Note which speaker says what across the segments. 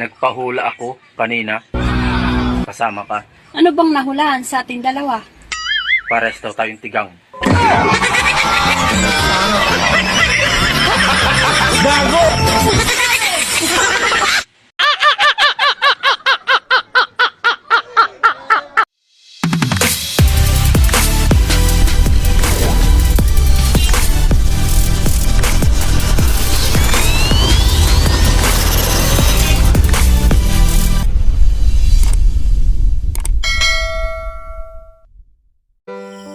Speaker 1: Nagpahula ako kanina. Kasama ka.
Speaker 2: Ano bang nahulaan sa ating dalawa?
Speaker 1: Pares daw tayong tigang.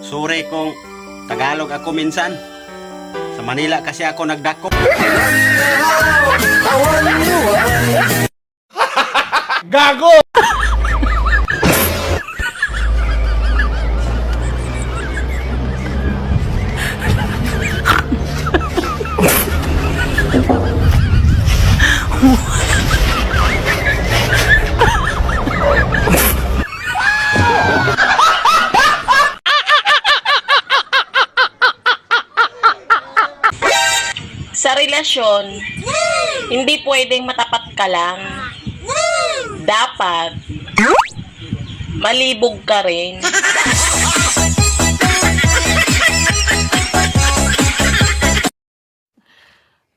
Speaker 3: Sure kung Tagalog ako minsan. Sa Manila kasi ako nagdako.
Speaker 4: Sa relasyon, hindi pwedeng matapat ka lang. Dapat, malibog ka rin.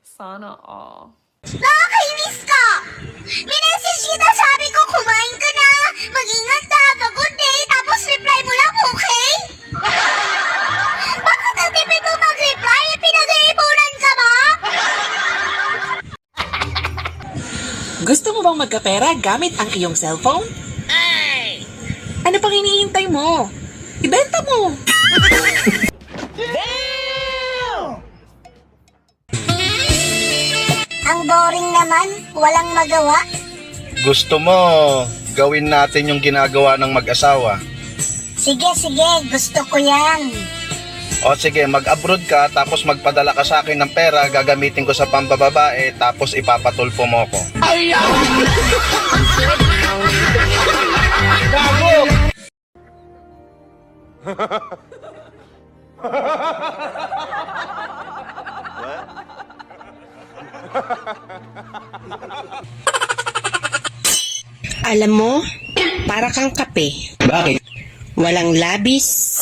Speaker 5: Sana all.
Speaker 6: Gusto mo bang magkapera gamit ang iyong cellphone? Ano pang hinihintay mo? Ibenta mo!
Speaker 7: Ang boring naman, walang magawa.
Speaker 8: Gusto mo gawin natin yung ginagawa ng mag-asawa.
Speaker 7: Sige, sige, gusto ko yan.
Speaker 8: O sige, mag-abroad ka tapos magpadala ka sa akin ng pera, gagamitin ko sa pambababae tapos ipapatulpo mo ko.
Speaker 9: Alam mo, para kang kape.
Speaker 3: Bakit?
Speaker 9: Walang labis.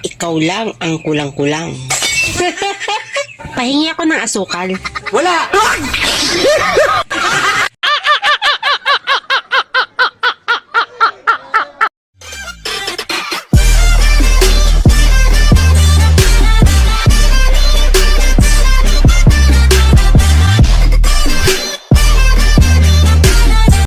Speaker 9: Ikaw lang ang kulang-kulang. Pahingi ako ng asukal.
Speaker 3: Wala!